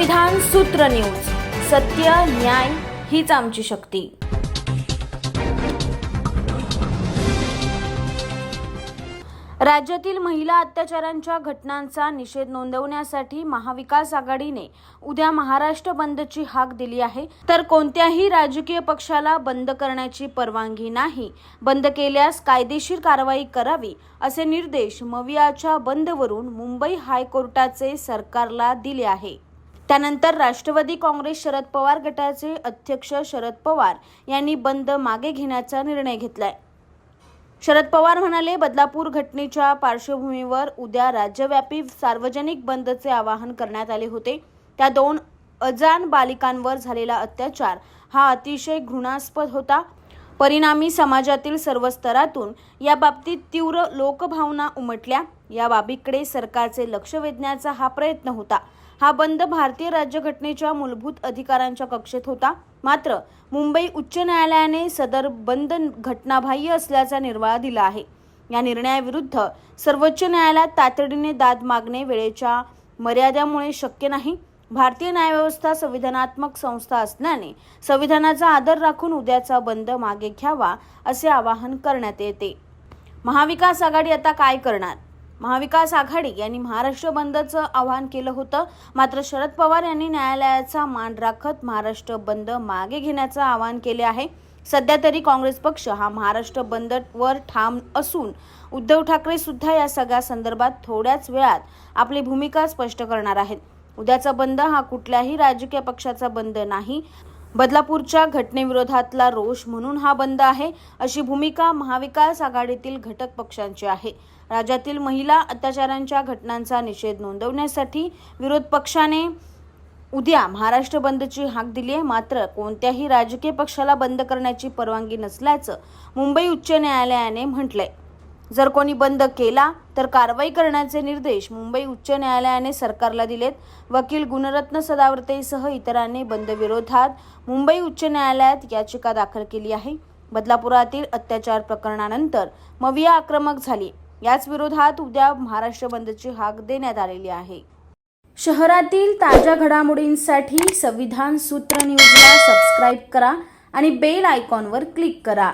संविधान सूत्र न्यूज. सत्य न्याय हीच आमची शक्ती. राज्यातील महिला अत्याचारांच्या घटनांचा निषेध नोंदवण्यासाठी महाविकास आघाडीने उद्या महाराष्ट्र बंदची हाक दिली आहे. तर कोणत्याही राजकीय पक्षाला बंद करण्याची परवानगी नाही. बंद केल्यास कायदेशीर कारवाई करावी असे निर्देश मवियाच्या बंदवरून मुंबई हायकोर्टाचे सरकारला दिले आहे. त्यानंतर राष्ट्रवादी काँग्रेस शरद पवार गटाचे अध्यक्ष शरद पवार यांनी बंद मागे घेण्याचा निर्णय घेतलाय. शरद पवार म्हणाले बदलापूर घटनेच्या पार्श्वभूमीवर उद्या राज्यव्यापी सार्वजनिक बंदचे आवाहन करण्यात आले होते. त्या दोन अजान बालिकांवर झालेला अत्याचार हा अतिशय घृणास्पद होता. परिणामी समाजातील सर्व स्तरातून या बाबतीत तीव्र लोकभावना उमटल्या. या बाबीकडे सरकारचे लक्ष वेधण्याचा हा प्रयत्न होता. हा बंद भारतीय राज्यघटनेच्या मूलभूत अधिकारांच्या कक्षेत होता. मात्र मुंबई उच्च न्यायालयाने सदर बंद घटनाबाह्य असल्याचा निर्वाळा दिला आहे. या निर्णयाविरुद्ध सर्वोच्च न्यायालयात तातडीने दाद मागणे वेळेच्या मर्यादेमुळे शक्य नाही. भारतीय न्यायव्यवस्था संविधानात्मक संस्था असल्याने संविधानाचा आदर राखून उद्याचा बंद मागे घ्यावा असे आवाहन करण्यात येते. महाविकास आघाडी आता काय करणार? महाविकास आघाडी यांनी महाराष्ट्र बंदचं आवाहन केलं होतं. मात्र शरद पवार यांनी न्यायालयाचा मान राखत महाराष्ट्र बंद मागे घेण्याचं आवाहन केले आहे. सध्या तरी काँग्रेस पक्ष हा महाराष्ट्र बंदवर ठाम असून उद्धव ठाकरे सुद्धा या सगळ्या संदर्भात थोड्याच वेळात आपली भूमिका स्पष्ट करणार आहेत. उद्याचा बंद हा कुठल्याही राजकीय पक्षाचा बंद नाही. बदलापूरच्या घटनेविरोधातला रोष म्हणून हा बंद आहे अशी भूमिका महाविकास आघाडीतील घटक पक्षांची आहे. राज्यातील महिला अत्याचारांच्या घटनांचा निषेध नोंदवण्यासाठी विरोध पक्षाने उद्या महाराष्ट्र बंदची हाक दिली आहे. मात्र कोणत्याही राजकीय पक्षाला बंद करण्याची परवानगी नसल्याचं मुंबई उच्च न्यायालयाने म्हटलंय. जर कोणी बंद केला तर कारवाई करण्याचे निर्देश मुंबई उच्च न्यायालयाने सरकारला दिलेत. वकील गुणरत्न सदावर्तेसह इतरांनी बंदविरोधात मुंबई उच्च न्यायालयात याचिका दाखल केली आहे. बदलापुरातील अत्याचार प्रकरणानंतर मविया आक्रमक झाली. याच विरोधात उद्या महाराष्ट्र बंदची हाक देण्यात आलेली आहे. शहरातील ताज्या घडामोडींसाठी संविधान सूत्र न्यूजला सबस्क्राईब करा आणि बेल आयकॉनवर क्लिक करा.